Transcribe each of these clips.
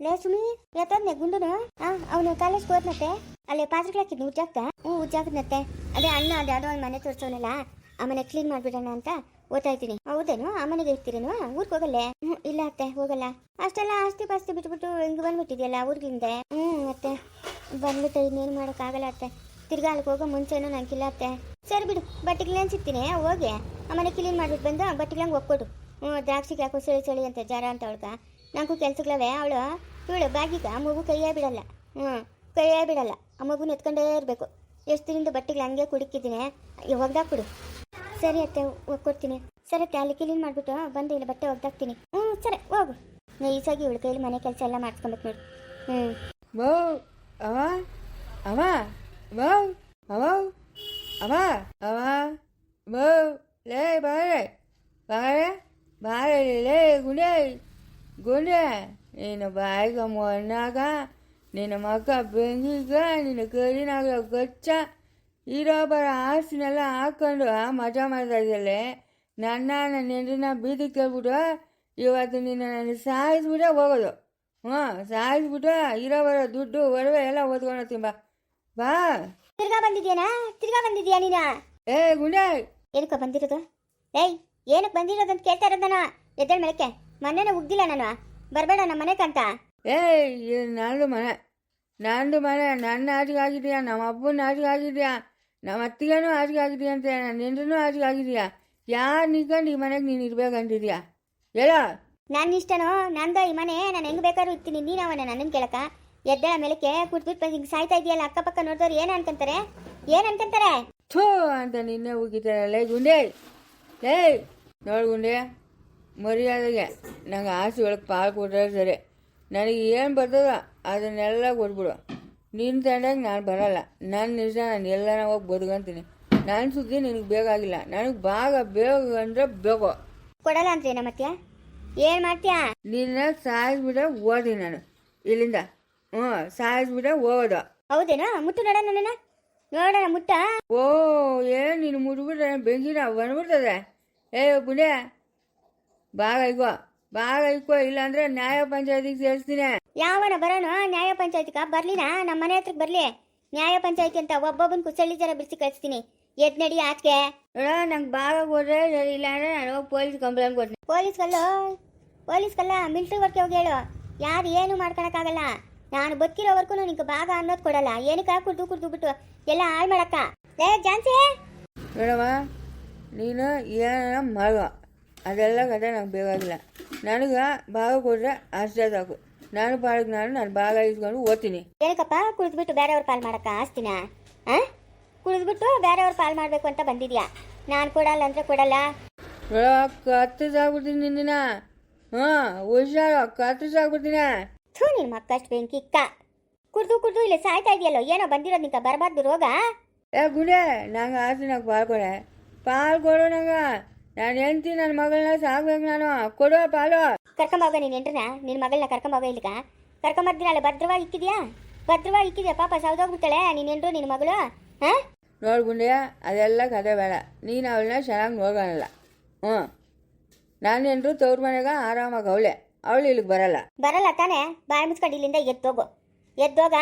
ಲೇ ಸುಮಿ ಎತ್ತದ್ನೆ ಗುಂಡುನು? ಆ, ಅವನು ಕಾಲೇಜ್ಗೆ ಹೋದ್ನತ್ತೆ ಅಲ್ಲಿ ಪಾತ್ರೆಗಳು ಹಾಕಿದ್ನು ಉಜ್ಜಾಕ್ತ? ಹ್ಞೂ ಉಜ್ಜಾಕದ್ನತ್ತೆ ಅದೇ ಅಣ್ಣ, ಅದೇ ಯಾವುದೋ ಒಂದು ಮನೆ ತೋರಿಸೋನಲ್ಲ. ಆ ಮನೆ ಕ್ಲೀನ್ ಮಾಡ್ಬಿಡೋಣ ಅಂತ ಓದ್ತಾ ಇದ್ದೀನಿ. ಹೌದೇನು? ಆ ಮನೆಗೆ ಇರ್ತೀರೇನು? ಊರಿಗೆ ಹೋಗಲ್ಲೇ? ಹ್ಞೂ, ಇಲ್ಲ ಅತ್ತೆ, ಹೋಗಲ್ಲ. ಅಷ್ಟೆಲ್ಲ ಆಸ್ತಿ ಪಾಸ್ತಿ ಬಿಟ್ಬಿಟ್ಟು ಹಿಂಗೆ ಬಂದ್ಬಿಟ್ಟಿದೆಯಲ್ಲ ಊರ್ಗಿಂದ? ಹ್ಞೂ ಅತ್ತೆ, ಬಂದ್ಬಿಟ್ಟು ಇನ್ನೇನು ಮಾಡೋಕ್ಕಾಗಲ್ಲ ಅತ್ತೆ. ತಿರ್ಗಾ ಅಲ್ಲಿಗೆ ಹೋಗೋ ಮುಂಚೆನೂ ನಂಗಿಲ್ಲ ಅತ್ತೆ. ಸರಿ ಬಿಡು ಬಟ್ಟೆಗಳೇನು ಸಿಗ್ತೀನಿ? ಹೋಗಿ. ಆ ಮನೆ ಕ್ಲೀನ್ ಮಾಡ್ಬಿಟ್ಟು ಬಂದು ಬಟ್ಟೆಗಳಂಗೆ ಒಪ್ಕೊಡು. ಹ್ಞೂ ದ್ರಾಕ್ಷಿಗೆ ಯಾಕೋ ಚಳಿ ಚಳಿ ಅಂತ ಜರ ಅಂತ ಅವಳ್ಗ. ನನಗೂ ಕೆಲಸಗಳವೆ ಅವಳು, ಇವಳು ಬ್ಯಾಗಿಗ ಆ ಮಗು ಕೈಯೇ ಬಿಡಲ್ಲ. ಹ್ಞೂ ಕೈಯೇ ಬಿಡಲ್ಲ. ಆ ಮಗುನ ಎತ್ಕೊಂಡೇ ಇರಬೇಕು. ಎಷ್ಟು ದಿನದ ಬಟ್ಟೆಗಳು ಹಂಗೆ ಕುಡಿಕಿದ್ದೀನಿ. ಒಗ್ದಾಕ್ ಕೊಡು. ಸರಿ ಅತ್ತೆ ಒಗ್ಕೊಡ್ತೀನಿ ಸರಿ ಅತ್ತೆ, ಅಲ್ಲಿ ಕ್ಲೀನ್ ಮಾಡಿಬಿಟ್ಟು ಬಂದು ಇಲ್ಲಿ ಬಟ್ಟೆ ಒಗ್ದಾಕ್ತೀನಿ. ಹ್ಞೂ, ಸರಿ, ಹೋಗು. ನೈಸಾಗಿ ಇವಳು ಕೈಲಿ ಮನೆ ಕೆಲಸ ಎಲ್ಲ ಮಾಡ್ಸ್ಕೊಬೇಕು ನೋಡಿ. ಹ್ಞೂ. ವೋ ಅವ ಅವ ಅವ ಅವ ಲೇ ಬಾರೆ ಬಾರೆ ಲೇ ಗುಂಡೆ ಗುಂಡೆ ನೀನು ಬಾಯಿಗ ಮೊನ್ನಾಗ ನಿನ್ನ ಮಕ್ಕ ಬೆಂಗಿಗ ನಿನ್ನ ಕರಿನಾಗ ಗೊಚ್ಚ ಇರೋ ಬರೋ ಆಸ್ತಿನೆಲ್ಲ ಹಾಕೊಂಡು ಮಜಾ ಮಾಡ್ತಾ ಇದ್ದಲ್ಲೇ ನನ್ನ ನನ್ನ ಹೆಂಡ್ರನ್ನ ಬೀದಿ ಕೇಳ್ಬಿಟ್ಟು ಇವತ್ತು ನಿನ್ನ ನನ್ನ ಸಾಯಿಸ್ಬಿಟ್ಟೆ ಹೋಗೋದು ಹ್ಞೂ ಸಾಯಿಸ್ಬಿಟ್ಟು ಇರೋ ಬರೋ ದುಡ್ಡು ಒಡವೆ ಎಲ್ಲ ಓದ್ಕೊಂಡು ಹೋಗ್ತೀನಿ ಬಾ ಬಾ ತಿರ್ಗಾ ಬಂದಿದ್ಯಾನಾ ತಿರ್ಗಾ ಬಂದಿದ್ಯಾ ನೀನ ಏ ಗುಂಡೆ ಏನಕ್ಕೆ ಬಂದಿರೋದು ಏಯ್ ಏನಕ್ಕೆ ಬಂದಿರೋದು ಅಂತ ಕೇಳ್ತಾ ಇರೋದನ ಎದ್ದೇಳ ಮೇಲಕ್ಕೆ ಮೊನ್ನೆನೇ ಉಗ್ದಿಲ್ಲ ನಾನು. ಬರಬೇಡ ನಮ್ಮ ಮನೆ ಅಂತ ಏಯ್ ನಂದು ಮನೆ. ನಂದು ಮನೆ ನನ್ನ ಆಟಿಗೆ ಆಗಿದೆಯಾ? ನಮ್ಮ ಅಪ್ಪನ ಆಟಿಗೆ ಆಗಿದೆಯಾ? ನಮ್ಮ ಅತ್ತಿಗೆನೂ ಆಟಿಗೆ ಆಗಿದೆಯಾ ಅಂತ? ನನ್ನ ಹೆಂಡ್ರನೂ ಆಟಿಗೆ ಆಗಿದೆಯಾ? ಯಾರು ನಿಂತ್ಕೊಂಡು ಈ ಮನೆಗೆ ನೀನು ಇರ್ಬೇಕಂತಿದ್ಯಾ ಹೇಳ. ನನ್ನ ಇಷ್ಟನೋ? ನಂದು ಈ ಮನೆ? ನಾನು ಹೆಂಗೆ ಬೇಕಾದ್ರೂ ಇರ್ತೀನಿ. ನೀನು ಅವನ ನನ್ನನ್ನು ಕೇಳಕ? ಎದ್ದೇಳ ಮೇಲೆ ಕುಟ್ಬಿಟ್ಟು ಬಂದು ಹಿಂಗೆ ಸಾಯ್ತಾ ಇದೆಯಲ್ಲ ಅಕ್ಕಪಕ್ಕ ನೋಡಿದವ್ರು ಏನು ಅನ್ಕೊಂತಾರೆ? ಏನು ಅನ್ಕೊಂತಾರೆ? ಥೂ ಅಂತ ನಿನ್ನೆ ಲೇ ಗುಂಡೆ. ಏಯ್ ನೋಡು ಗುಂಡೆ. ಮರ್ಯಾದೆಗೆ. ನಂಗೆ ಆಸೆ ಒಳಗೆ ಪಾಲು ಕೊಟ್ಟರೆ ಸರಿ. ನನಗೆ ಏನು ಬರ್ತದ ಅದನ್ನೆಲ್ಲ ಕೊಟ್ಬಿಡು. ನಿನ್ನ ತಂಡಾಗ ನಾನು ಬರಲ್ಲ. ನನ್ನ ನಿಜ ನಾನು ಎಲ್ಲನ ಹೋಗಿ ಬದುಕಂತೀನಿ. ನನ್ನ ಸುದ್ದಿ ನಿನಗೆ ಬೇಕಾಗಿಲ್ಲ. ನನಗೆ ಭಾಗ ಬೇಗ ಅಂದರೆ ಬೇಕು. ಕೊಡಲ್ಲ ಅಂತ ಏನ ಮತ್ಯ ಏನು ಮಾಡ್ತೀಯಾ? ನಿನ್ನ ಸಾಯಿಸ್ಬಿಟ್ಟೆ ಓದಿ ನಾನು. ಇಲ್ಲಿಂದ. ಹ್ಞೂ ಸಾಯಿಸ್ಬಿಟ್ಟೆ ಹೋಗೋದು ಹೌದೇನಾ? ಮುತ್ತು ನೋಡ ನನ್ನ ನೋಡೋಣ ಮುತ್ತ. ಓ ಏನು ನೀನು ಮುಟ್ಬಿಟ್ರೆ ಬೆಂಕಿನ ಬಂದ್ಬಿಡ್ತದೆ? ಏ ಬುಡೆ ಬಾಗೈಕೋ ಇಲ್ಲ ಇಕೋ ಇಲ್ಲಾಂದ್ರೆ ನ್ಯಾಯ ಪಂಚಾಯತಿಗೆ ಸೇರಿಸ್ತೀನಿ. ಯಾವನ ಬರೋಣ ನ್ಯಾಯ ಪಂಚಾಯತಿಗ? ಬರ್ಲಿನ? ನಮ್ಮ ಮನೆ ಹತ್ರಕ್ಕೆ ಬರ್ಲಿ. ನ್ಯಾಯ ಪಂಚಾಯತಿ ಅಂತ ಒಬ್ಬೊಬ್ಬನ ಕುಸಳ್ಳಿ ಜನ ಬಿಡಿಸಿ ಕಳಿಸ್ತೀನಿ. ಎದ್ ನಡಿ ಆಚೆಗೆ ನೋಡ ನಂಗೆ ಬಾಗ ಹೋದ್ರೆ ಸರಿ ಇಲ್ಲಾಂದ್ರೆ ನಾನು ಹೋಗಿ ಪೊಲೀಸ್ ಕಂಪ್ಲೇಂಟ್ ಕೊಡ್ತೀನಿ. ಪೊಲೀಸ್ ಕಲ್ಲ ಮಿಲ್ಟ್ರಿ ವರ್ಕ್ ಹೋಗಿ ಹೇಳು. ಯಾರು ಏನು ಮಾಡ್ಕೊಳಕ್ಕಾಗಲ್ಲ. ನಾನು ಬದುಕಿರೋವರೆಗೂ ನಿಂಗೆ ಭಾಗ ಅನ್ನೋದು ಕೊಡಲ್ಲ. ಏನಕ್ಕೆ ಕುಡ್ದು ಕುಡ್ದು ಬಿಟ್ಟು ಎಲ್ಲ ಹಾಳು ಮಾಡಕ್ಕ? ಜಾನ್ಸಿ! ನೋಡಮ್ಮ ನೀನು ಏನ ಮಾಡುವ. ಅದೆಲ್ಲ ಕತೆ ನಂಗೆ ಬೇಕಾಗಿಲ್ಲ. ನನಗೆ ಭಾಗ ಕೊಟ್ಟರೆ ಅಷ್ಟೇ ಸಾಕು. ನಾನು ಪಾಡಿಗೆ ನಾನು ನಾನು ಭಾಗ ಇಸ್ಕೊಂಡು ಓದ್ತೀನಿ. ಏನಕ್ಕಪ್ಪ? ಕುಡಿದ್ಬಿಟ್ಟು ಬೇರೆಯವ್ರ ಪಾಲು ಮಾಡಕ್ಕ ಆಸ್ತಿನ? ಆ? ಕುಡಿದ್ಬಿಟ್ಟು ಬೇರೆಯವ್ರ ಪಾಲು ಮಾಡಬೇಕು ಅಂತ ಬಂದಿದ್ಯಾ? ನಾನು ಕೊಡಲ್ಲ ಅಂದರೆ ಕೊಡಲ್ಲ? ನೋಡ ಕತ್ತು ಸಾಕ್ಬಿಡ್ತೀನಿ ನಿನ್ನ ಹಾಂ ಹುಷಾರು ಕತ್ತು ಸಾಕ್ಬಿಡ್ತೀನಿ ಥೂ ನಿನ್ನ ಮಕ್ಕಷ್ಟು ಬೆಂಕಿ ಕ ಕುಡ್ದು ಕುಡ್ದು ಇಲ್ಲಿ ಸಾಯ್ತಾ ಇದೆಯಲ್ಲೋ? ಏನೋ ಬಂದಿರೋದು ನಿಂತ ಬರಬಾರ್ದು ರೋಗ? ಏ ಗುಡೆ ನಂಗೆ ಆಸೆ ನಂಗೆ ಪಾಲ್ಕೊಡೆ ನಂಗೆ. ನಾನು ಹೆಂಡ್ತಿ ನನ್ನ ಮಗಳನ್ನ ಸಾಕ್ಬೇಕು ನಾನು. ಕೊಡುವ ಪಾಲು. ಕರ್ಕೊಂಬೋಗ ನೀನು ಎಂಟ್ರನ ನಿನ್ನ ಮಗಳನ್ನ ಕರ್ಕೊಂಬೋಗ ಇಲ್ಲಿಗ. ಕರ್ಕೊಂಬರ್ದಿನಲ್ಲ ಭದ್ರವಾಗಿ ಇಕ್ಕಿದ್ಯಾ? ಭದ್ರವಾಗಿ ಇಕ್ಕಿದ್ಯಾ? ಪಾಪ ಸೌದೋಗ್ಬಿಡ್ತಾಳೆ ನೀನು ಎಂಟ್ರು ನಿನ್ನ ಮಗಳು? ಹಾಂ? ನೋಡು ಗುಂಡೆ ಅದೆಲ್ಲ ಕತೆ ಬೇಡ. ನೀನು ಅವಳನ್ನ ಚೆನ್ನಾಗಿ ನೋಡ್ಕೊಳಲ್ಲ. ಹ್ಞೂ. ನಾನು ಎಂಟ್ರು ತವ್ರ ಮನೆಗೆ ಆರಾಮಾಗಿ ಅವಳೆ. ಅವಳು ಇಲ್ಲಿಗೆ ಬರಲ್ಲ. ಬರಲ್ಲ ತಾನೇ? ಬಾಯಿ ಮುಚ್ಕೊಂಡು ಇಲ್ಲಿಂದ ಎದ್ದೋಗು. ಎದ್ದೋಗ?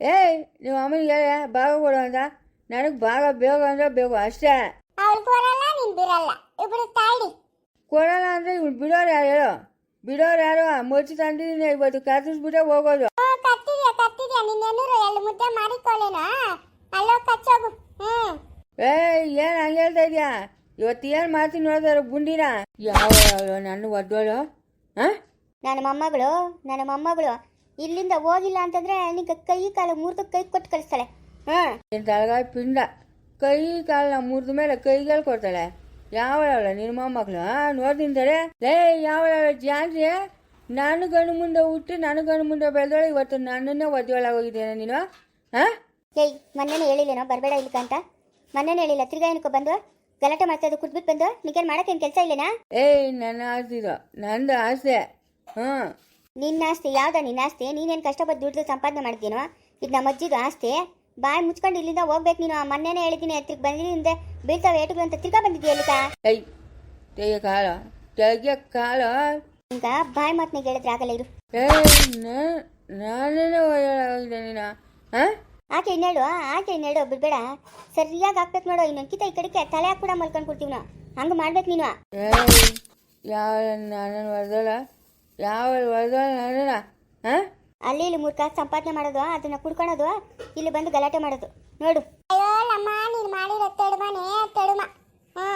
ಏಯ್ ನೀವು ಅಮ್ಮನಿಗೆ ಭಾಗ ಕೊಡು ಅಂತ. ನನಗೆ ಭಾಗ ಬೇಗ ಅಂದ್ರೆ ಬೇಕು ಅಷ್ಟೇ. ಅವಳು ಕೊಡಲ್ಲ ನೀನು ಬಿರಲ್ಲ ಇಬ್ರು ತಾಳಿ ಕೊಡಲ್ಲ ಅಂದ್ರೆ ಇವ್ನು ಬಿಡೋರು ಯಾರು ಹೇಳು? ಬಿಡೋರು ಯಾರು? ಮುಚ್ಚಿ ತಂದಿದ್ದೀನಿ ಇವತ್ತು ಕತ್ತಿಸ್ಬಿಟ್ಟೆ ಹೋಗೋದು. ಕತ್ತಿದ್ಯಾ ಕತ್ತಿದ್ಯಾ? ನಿನ್ನೆನ್ನೂರು ಎರಡು ಮುದ್ದೆ ಮಾಡಿಕೊಳ್ಳೇನಾ? ಅಲ್ಲೋ ಕಚ್ಚೋಗು. ಹ್ಮ್. ಏಯ್ ಏನ್ ಹಂಗೆ ಹೇಳ್ತಾ ಇದ್ಯಾ? ಇವತ್ತು ಏನು ಮಾಡ್ತೀನಿ ನೋಡಿದಾರೆ ಗುಂಡಿನ? ಯಾವ ನನ್ನ ಒದ್ದೋಳು ಹಾಂ ನನ್ನ ಮೊಮ್ಮಗಳು ನನ್ನ ಮೊಮ್ಮಗಳು ಇಲ್ಲಿಂದ ಹೋಗಿಲ್ಲ ಅಂತಂದ್ರೆ ನಿಂಗೆ ಕೈ ಕಾಲ ಮೂರ್ದು ಕೈ ಕೊಟ್ಟು ಕಳಿಸ್ತಾಳೆ. ಹಾಂ. ತಳಗಾಯ ಪಿಂಡ. ಕೈ ಕಾಲ ಮುರಿದ ಮೇಲೆ ಕೈಗಳು ಕೊಡ್ತಾಳೆ. ಯಾವಳ ನಿನ್ನ ಮೊಮ್ಮಕ್ಳು ನೋಡ್ತೀನಿ ತಡೆ ಲೇ ಯಾವಳ ಜಾನ್ರಿ? ನಾನು ಗಂಡು ಮುಂದೆ ಹುಟ್ಟಿ ನಾನು ಗಂಡು ಮುಂದೆ ಬೆಳೆದೋಳು ಇವತ್ತು ನನ್ನನ್ನೇ ಒದ್ದೊಳಗೋಗಿದ್ದೇನೆ ನೀನು? ಹಾಂ? ಏಯ್ ಮೊನ್ನೆನೇ ಹೇಳಿಲ್ಲೇನೋ? ಬರಬೇಡ ಇಲ್ಲಿಕ ಅಂತ. ಮೊನ್ನೆನೇ ಹೇಳಿಲ್ಲ ತಿರ್ಗಾ ಏನಕ್ಕೆ ಬಂದು ಗಲಾಟೆ ಮಾಡ್ತಾ ಇದ್ದು ಕುಟ್ಬಿಟ್ಟು ಬಂದು ನಿಗೇನು ಮಾಡಕ್ಕೇನು ಕೆಲಸ ಇಲ್ಲೇನಾ? ಏಯ್ ನನ್ನ ಆಸೆ ಇದು ನಂದು ಆಸೆ ಹ್ಞೂ ನಿನ್ನ ಆಸ್ತಿ ಯಾವ್ದ ನಿನ್ನ ಆಸ್ತಿ ನೀನೇನು ಕಷ್ಟಪಟ್ಟು ದುಡ್ಡು ಸಂಪಾದನೆ ಮಾಡ್ತೀನೋ ಇದು ನಮ್ಮ ಅಜ್ಜಿದು ಆಸ್ತಿ ಬಾಯಿ ಮುಚ್ಕೊಂಡು ಇಲ್ಲಿಂದ ಹೋಗ್ಬೇಕು ನೀನು. ಮೊನ್ನೆನೇ ಹೇಳಿದ್ದೀನಿ ತಿರ್ಗಿ ಹಿಂದೆ ಬೀಳ್ತಾವೆ ಏಟುಗಳು ಅಂತ ತಿರ್ಗಾ ಬಂದಿದ್ಯಾ ತೆಗೆ ಕಾಲ ತೆಗೆ ಕಾಲ. ಈಗ ಬಾಯಿ ಮಾತನ್ನ ಹೇಳಿದ್ರೆ ಆಗಲ್ಲ ಇರು. ನಾನೇನೋ ಒಳ್ಳೆಯಾಗಿದೆ ನೀನು ಹಾಂ ಆಕೆ ಇನ್ನೇಳು ಆಕೆ ಇನ್ನೇಳು ಬಿಡ್ಬೇಡ. ಸರಿಯಾಗಿ ಹಾಕ್ಬೇಕು ನೋಡು ಇನ್ನೊಂದ್ಕಿತ ಈ ಕಡೆಗೆ ತಲೆ ಕೂಡ ಮಲ್ಕೊಂಡು ಕೊಡ್ತೀವಿ ನಾವು ಹಂಗೆ ಮಾಡ್ಬೇಕು ನೀನು. ಯಾವ ನಾನು ಯಾವ ನಾನೇನ ಹಾಂ? ಅಲ್ಲಿ ಇಲ್ಲಿ ಮೂರು ಕಾಸು ಸಂಪಾದನೆ ಮಾಡೋದು ಅದನ್ನ ಕುಡ್ಕೊಳೋದು ಇಲ್ಲಿ ಬಂದು ಗಲಾಟೆ ಮಾಡೋದು. ನೋಡು. ಅಯ್ಯೋ ನಮ್ಮ ನೀನು ಮಾಡಿರೋ ತಡುಮನೆ ತಡುಮ ಹ್ಞೂ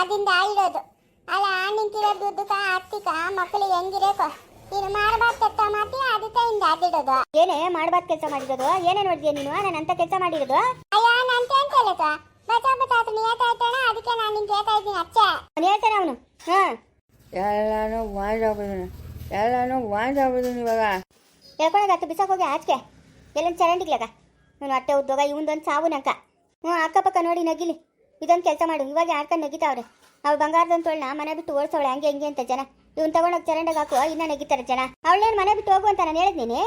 ಅದಿಂದ ಇರೋದು ಅಲ್ಲ ನಿಂತಿರೋ ದುಡ್ಡುಕ ಆರ್ಥಿಕ ಮಕ್ಕಳು ಹೆಂಗಿರೇಕೋ ನೀನು ಕೆಲಸ ಮಾತಿ ಅದಕ್ಕೆ ಹಿಂದ ಅದಿಡೋದು ಏನೇ ಮಾಡ್ಬಾರ್ದು ಕೆಲಸ ಮಾಡಿರೋದು ಏನೇ ನೋಡಿದ್ಯಾ ನೀನು? ನಾನು ಅಂತ ಕೆಲಸ ಮಾಡಿರೋದು? ಅಯ್ಯೋ ನಂತೆ ಅಂತ ಹೇಳಕ ಬಚ ಬಚ ನಿಯತ ಆಯ್ತಾಣ ಅದಕ್ಕೆ ನಾನು ನಿಂಗೆ ಹೇಳ್ತಾ ಇದ್ದೀನಿ ಅಚ್ಚ. ಅವನು ಹೇಳ್ತಾನೆ ಅವನು. ಹಾಂ. ಎಲ್ಲಾನು ವಾಂಜಾಗ್ಬಿದ್ದೀನಿ ಎಲ್ಲಾನು ವಾಂಜಾಗ್ಬಿದ್ದೀನಿ ಇವಾಗ ಹೇಳ್ಕೊಳಗ ಹತ್ತು ಬಿಸಾಕ್ ಹೋಗಿ ಆಚೆಗೆ ಎಲ್ಲೊಂದು ಚರಂಡಿಗ್ಲಾಗ. ನಾನು ಹೊಟ್ಟೆ ಉದ್ದೋಗ ಇವನ್ದೊಂದು ಸಾವು ನಂಕ. ಹ್ಞೂ ಅಕ್ಕಪಕ್ಕ ನೋಡಿ ನಗಿಲಿ. ಇದೊಂದು ಕೆಲಸ ಮಾಡು ಇವಾಗ ಆಡ್ಕೊಂಡು ನಗಿತಾವ್ರೆ. ಅವ್ಳು ಬಂಗಾರದಂತೋಳ್ನ ಮನೆ ಬಿಟ್ಟು ಓಡಿಸೋಳೆ ಹಂಗೆ ಹಿಂಗೆ ಅಂತ ಜನ. ಇವ್ನು ತಗೊಂಡೋಗಿ ಚರಂಡಿಗೆ ಹಾಕು ಇನ್ನ ನಗಿತಾರೆ ಜನ. ಅವಳೇನು ಮನೆ ಬಿಟ್ಟು ಹೋಗು ಅಂತ ನಾನು? ಹೇಳಿದ್ನಿ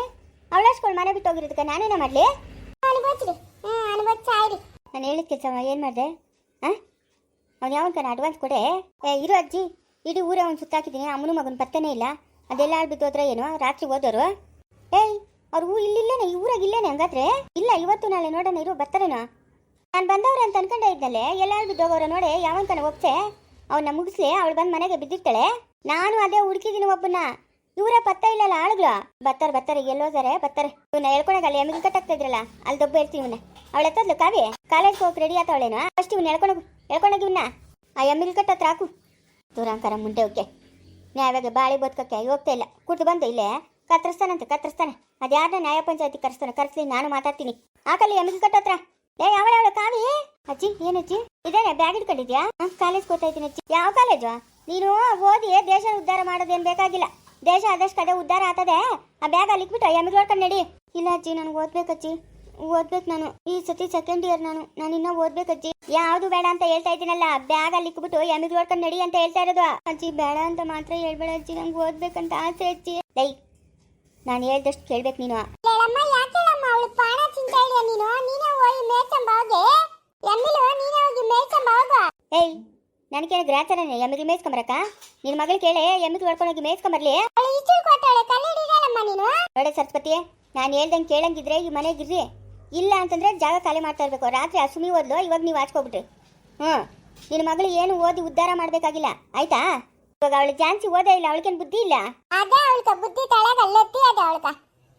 ಅವಳಷ್ಟು ಮನೆ ಬಿಟ್ಟು ಹೋಗಿರೋದಕ್ಕೆ ನಾನೇನ ಮಾಡಲಿ? ನಾನು ಹೇಳಿದ ಕೆಲಸ ಏನು ಮಾಡಿದೆ? ಹಾಂ ಅವ್ನು ಯಾವನ್ಕನ ಅಡ್ವಾನ್ಸ್ ಕೊಡೆ? ಏ ಇರು ಅಜ್ಜಿ. ಇಡೀ ಊರೇ ಅವ್ನು ಸುತ್ತಾಕಿದ್ದೀನಿ ಅಮ್ಮನ ಮಗನ ಪತ್ತನೇ ಇಲ್ಲ. ಅದೆಲ್ಲ ಆಳ್ ಹತ್ರ ಏನು ರಾತ್ರಿ ಓದೋರು ಏಯ್, ಅವ್ರು ಇಲ್ಲಿಲ್ಲೇನೆ, ಈ ಊರಾಗ ಇಲ್ಲೇನೆ ಹಂಗಾದ್ರೆ? ಇಲ್ಲ, ಇವತ್ತು ನಾಳೆ ನೋಡೋಣ, ಇರು, ಬರ್ತಾರೇನೋ? ನಾನು ಬಂದವ್ರೆ ಅಂತ ಅನ್ಕೊಂಡೆ ಇದ್ನಲ್ಲೇ, ಎಲ್ಲ ಆಳ್ಬಿದ್ದು ಹೋಗೋರು ನೋಡಿ ಯಾವನ್ಕನ ಒಪ್ಸೆ ಅವನ್ನ ಮುಗಿಸ್ಲಿ, ಅವಳು ಬಂದು ಮನೆಗೆ ಬಿದ್ದಿರ್ತಾಳೆ. ನಾನು ಅದೇ ಹುಡುಕಿದ್ದೀನಿ ಒಬ್ಬನ ಇವರ ಪತ್ತ ಇಲ್ಲಲ್ಲ ಆಳುಗಳು? ಬರ್ತಾರೆ ಬರ್ತಾರೆ ಎಲ್ಲೋದಾರೆ ಬರ್ತಾರೆ. ಇವನ್ನ ಹೇಳ್ಕೊಳಕ್ ಅಲ್ಲಿ ಎಮ್ಮಿಗೆ ಕಟ್ಟಾಗ್ತಾ ಇದ್ರಲ್ಲ, ಅಲ್ಲಿ ದೊಬ್ಬ ಇರ್ತೀವಿ ಇವನ್ನ. ಅವಳು ಎತ್ತದ್ಲು ಕಾವಿ ಕಾಲೇಜ್ಗೆ ಹೋಗಿ ರೆಡಿ ಆತವಳೇನು ಫಸ್ಟ್ ಇವ್ನ ಹೇಳ್ಕೊಳಗು ಹೇಳ್ಕೊಂಡೋಗಿ ಇವನ್ನ ಆ ಎಮ್ಮಿಗೆ ಕಟ್ಟ ಹತ್ರ ಹಾಕು. ದೂರಾಂಕರ ಮುಂಡೆ ಓಕೆ ನ್ಯಾಯವಾಗಿ ಬಾಳಿ ಬದುಕಕ್ಕೆ ಹೋಗ್ತಾ ಇಲ್ಲ. ಕುಡ್ದು ಬಂದು ಇಲ್ಲೇ. ಕತ್ತರಿಸ್ತಾನಂತೆ, ಕತ್ತರಿಸ್ತಾನೆ. ಅದ್ಯಾರನ್ನ ನ್ಯಾಯ ಪಂಚಾಯತಿ ಕರೆಸ್ತಾನೆ, ಕರೆಸ್ಲಿ, ನಾನು ಮಾತಾಡ್ತೀನಿ. ಆಕಲ್ಲಿ ಎಮಿಗೆ ಕಟ್ಟತ್ರ. ಏ ಅವಳ ಅವಳ, ಕಾವಿ? ಅಜ್ಜಿ ಏನಜ್ಜಿ ಇದೇನೆ, ಬ್ಯಾಗ್ ಇಟ್ಕೊಂಡಿದ್ಯಾ ಕಾಲೇಜ್ ಗೊತ್ತಾ ಇದ್ದೀನಿ ಅಜ್ಜಿ. ಯಾವ ಕಾಲೇಜು? ನೀನು ಓದಿ ದೇಶ ಉದ್ಧಾರ ಮಾಡೋದೇನು ಬೇಕಾಗಿಲ್ಲ. ದೇಶ ಆದಷ್ಟು ಕಡೆ ಉದ್ಧಾರ ಆಗ್ತದೆ. ಆ ಬ್ಯಾಗ್ ಅಲ್ಲಿ ಇಟ್ಬಿಟ್ಟು ಎಮಿಗೆ ನೋಡ್ಕೊಂಡು ನಡಿ. ಇಲ್ಲ ಅಜ್ಜಿ, ನನಗೆ ಓದ್ಬೇಕಜ್ಜಿ. ಓದ್ಬೇಕು ನಾನು. ಈ ಸತಿ ಸೆಕೆಂಡ್ ಇಯರ್ ನಾನು. ನಾನು ಇನ್ನೂ ಓದ್ಬೇಕಜ್ಜಿ ಯಾವುದು ಬೇಡ ಅಂತ ಹೇಳ್ತಾ ಇದ್ದೀನಲ್ಲ ಬ್ಯಾಗ್ ಅಲ್ಲಿ ಇಕ್ಬಿಟ್ಟು ಎಮ್ಮಿಗೆ ನೋಡ್ಕೊಂಡು ನಡಿ ಅಂತ ಹೇಳ್ತಾ ಇರೋದು. ಅಜ್ಜಿ ಬೇಡ ಅಂತ ಮಾತ್ರ ಹೇಳ್ಬೇಡ ಅಜ್ಜಿ ನಂಗೆ ಓದ್ಬೇಕಂತ ಆಸೆ ಅಜ್ಜಿ. ಲೈ ನಾನು ಹೇಳ್ದಷ್ಟು ಕೇಳ್ಬೇಕು ನೀನು. ಏಯ್ ನನಗೇನು ಗ್ರಾಚಾರನೆ? ಎಮ್ಮಿಗೆ ಮೇಯ್ಸ್ಕೊಂಬರಕ್ಕ ನಿನ್ನ ಮಗಳು ಕೇಳಿ ಎಮ್ಮಿಗೆ ಹೊಡ್ಕೊಂಡೋಗಿ ಮೇಯ್ಸ್ಕೊಂಬರ್ಲಿ ನೋಡೆ ಸರಸ್ವತಿ ನಾನು ಹೇಳ್ದಂಗೆ ಕೇಳಂಗಿದ್ರೆ ಈ ಮನೆಗಿರ್ರಿ ಇಲ್ಲ ಅಂತಂದ್ರೆ ಜಾಗ ಖಾಲಿ ಮಾಡ್ತಾ ಇರಬೇಕು. ರಾತ್ರಿ ಅಸುಮಿ ಓದ್ಲು ಇವಾಗ ನೀವು ಆಚ್ಕೊಬಿಟ್ರಿ. ಹ್ಞೂ. ನಿನ್ನ ಮಗಳು ಏನು ಓದಿ ಉದ್ಧಾರ ಮಾಡಬೇಕಾಗಿಲ್ಲ. ಆಯ್ತಾ? ಇವಾಗ ಅವಳು ಜಾನ್ಸಿ ಓದೇ ಇಲ್ಲ ಅವಳಿಗೇನು ಬುದ್ಧಿ ಇಲ್ಲ? ಅದೇ ಅವಳ್ಕ ಬುದ್ಧಿ ತಳಗ ಅದೇ ಅದ ಅವಳ್ಕ.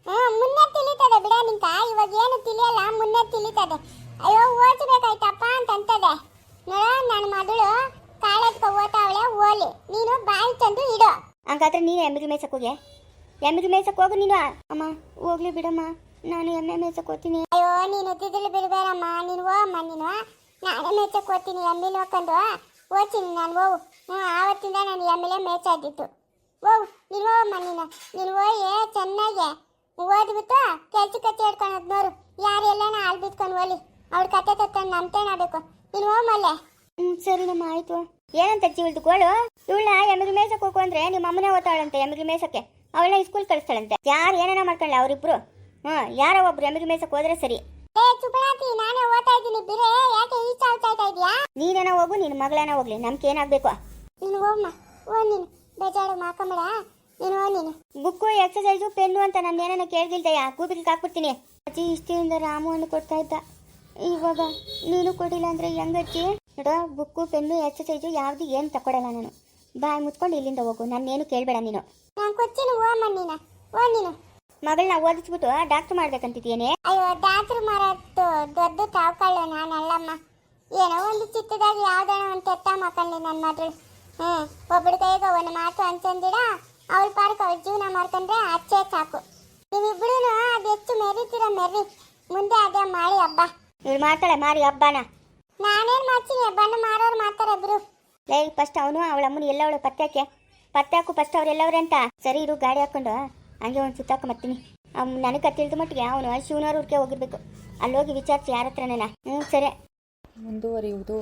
ಹ್ಮ್ ಮುನ್ನೆ ತಿಳಿತದೆ ಬಿಡ ನಿಂತ ಇವಾಗ ಏನು ತಿಳಿಯಲ್ಲ ಮುನ್ನೆ ತಿಳಿತದೆ. ಅಯ್ಯೋ ಓದ್ಬೇಕಾಯ್ತಪ್ಪ ಅಂತ ಅಂತದೆ ನೋಡ ನನ್ನ ಮಗಳು ಕಾಲೇಜ್ಗೆ ಓದ್ತಾವಳೆ ಓಲಿ. ನೀನು ಬಾಯಿ ತಂದು ಇಡು. ಹಂಗಾದ್ರೆ ನೀನು ಎಮ್ಮಿಗೆ ಮೇಯ್ಸಕ್ಕೆ ಹೋಗಿ ಎಮ್ಮಿಗೆ ಮೇಯ್ಸಕ್ಕೆ ಹೋಗು ನೀನು. ಅಮ್ಮ ಹೋಗ್ಲಿ ಬಿಡಮ್ಮ. ನಾನು ಎಮ್ಮೆ ಮೇಸಕ್ಕೆ ಹೋಗ್ತೀನಿ. ನೀನು ತಿದಿಲು ಬಿಡಬೇಡಮ್ಮ. ನೀನು ಹೋಗಮ್ಮ ನೀನು ನಾನೇ ಮೇಚಕ್ಕೆ ಓದ್ತೀನಿ ಎಮ್ಮಿಲ್ ಹೋಗ್ಕೊಂಡು ಓದ್ತೀನಿ ನಾನು ಹೋಗು ಹ್ಞೂ, ಆವತ್ತಿಂದ ನಾನು ಮೇಚ್ ಆಗಿತ್ತು ಹೋಗು ನೀನು ಹೋಗಮ್ಮ ನೀನು. ನೀನು ಹೋಗಿ ಚೆನ್ನಾಗಿ. ಓದ್ಬಿಟ್ಟು ಕಚ್ಚಿ ಹಿಡ್ಕೊಳೋದು ನೋಡು. ಯಾರೆಲ್ಲ ಎಲ್ಲನ ಹಾಲು ಬಿತ್ಕೊಂಡು ಹೋಲಿ ಅವ್ರ ಕತೆ ತತ್ಕೊಂಡು ಮಾಡಬೇಕು ನೀನು ಹೋಗಮ್ಮಲ್ಲೇ ಹ್ಞೂ, ಸರಿ ನಮ್ಮ ಆಯಿತು. ಏನಂತ ಇವಳ್ದು ಗೋಳು ಇವಳನ್ನ ಎಮ್ಮಿಗೆ ಮೇಸಕ್ಕೆ ಹೋಗು ಅಂದರೆ ನಿಮ್ಮ ಅಮ್ಮನೇ ಓದ್ತಾಳಂತೆ ಎಮ್ಮಿಗೆ ಮೇಸಕ್ಕೆ ಅವಳನ್ನ ಸ್ಕೂಲ್ ಕಳಿಸ್ತಾಳಂತೆ. ಯಾರು ಏನೇನೋ ಮಾಡ್ಕೊಳ್ಳ ಅವರಿಬ್ರು? ಹ್ಞೂ, ಯಾರೋ ಒಬ್ರು ಎಮ್ಮಿಗೆ ಮೇಸಕ್ಕೆ ಹೋದ್ರೆ ಸರಿ. ಏ ನಾನೇ ಓದ್ತಾ ಇದ್ದೀನಿ. ಬಿರೆ ಯಾಕೆ ಈ ಚಾವ್ತಾ ಇದೆಯಾ ನೀನೇನೋ ಹೋಗು ನಿನ್ನ ಮಗಳೇನೋ ಹೋಗ್ಲಿ. ನಮ್ಗೆ ಏನಾಗಬೇಕು? ನೀನು ಹೋಗಮ್ಮ ಓ ನೀನು ಬೇಜಾರು ಮಾಕಂಬೇಡ ನೀನು ಓ ನೀನು. ಬುಕ್ಕು ಎಕ್ಸಸೈಸು ಪೆನ್ನು ಅಂತ ನಾನು ಏನೇನೋ ಕೇಳ್ದಿಲ್ದಯ್ಯ ಕೂಪಿಗೆ ಹಾಕ್ಬಿಡ್ತೀನಿ. ಅಜ್ಜಿ ಇಷ್ಟಿಂದ ರಾಮು ಹಣ್ಣು ಕೊಡ್ತಾ ಇದ್ದ. ಇವಾಗ ನೀನು ಕೊಡಿಲ್ಲ ಅಂದ್ರೆ ಹೆಂಗಜ್ಜಿ ನೋಡ ಬುಕ್ಕು ಪೆನ್ನು ಎಕ್ಸಸೈಸು ಯಾವುದು ಏನು ತಕೊಡಲ್ಲ ನಾನು. ಬಾಯ್ ಮುತ್ಕೊಂಡು ಇಲ್ಲಿಂದ ಹೋಗು. ನಾನೇನು ಕೇಳಬೇಡ ನೀನು. ನಾನು ಕೊಚ್ಚಿನ ಹೋಗಮ್ಮ ನೀನು. ಓ ನೀನು. ಮಗಳನ್ನ ಓದಿಸ್ಬಿಟ್ಟು ಡಾಕ್ಟರ್ ಮಾಡ್ಬೇಕಂತಿದ್ದೀನಿ ಅಯ್ಯೋ ಡಾಕ್ಟರ್ ಮಾರತ್ತು ದೊಡ್ಡ ನಾನು ನಾನಲ್ಲಮ್ಮ. ಏನೋ ಒಂದು ಚಿತ್ತದಾಗ ಯಾವ್ದಾನ ಒಂದು ಕೆಟ್ಟ ಮಕ್ಕಳ್ಳಿ ನನ್ನ ಮಗಳು. ಹ್ಞೂ ಒಬ್ಬಳ ಕೈಗೆ ಒಂದು ಮಾತು ಅಂತಂದಿರ ಅವಳ ಪಾರ್ಕ್ ಅವ್ರ ಜೀವನ ಮಾಡ್ಕೊಂಡ್ರೆ ಅಚ್ಚೇ ಸಾಕು. ನೀವಿಬ್ರು ಅದು ಹೆಚ್ಚು ಮೆರಿತೀರ ಮೆರ್ರಿ ಮುಂದೆ ಅದೇ ಮಾಡಿ ಹಬ್ಬ. ಇವ್ರು ಮಾಡ್ತಾಳೆ ಮಾರಿ ಹಬ್ಬನ. ನಾನೇನು ಮಾಡ್ತೀನಿ? ಹಬ್ಬನ ಮಾರೋರು ಮಾಡ್ತಾರೆ ಇಬ್ರು ಲೈ ಫಸ್ಟ್ ಅವನು ಅವಳ ಅಮ್ಮನ ಎಲ್ಲವಳು ಪತ್ತೆಕ್ಕೆ ಪತ್ತೆ ಹಾಕು ಫಸ್ಟ್ ಅವ್ರು ಎಲ್ಲವ್ರೆ ಅಂತ ಸರಿ ಇರು ಗಾಡಿ ಹಾಕೊಂಡು. ಹಂಗೆ ಒಂದು ಸುತ್ತಾಕ ಮತ್ತೀನಿ. ನನಗೆ ತಿಳಿದ ಮಟ್ಟಿಗೆ ಅವನು ಶಿವನವ್ರ ಊರಿಗೆ ಹೋಗಿರ್ಬೇಕು. ಅಲ್ಲಿ ಹೋಗಿ ವಿಚಾರಿಸಿ ಯಾರ ಹತ್ರನೇನ? ಹ್ಞೂ ಸರಿ. ಮುಂದುವರಿಯುವುದು.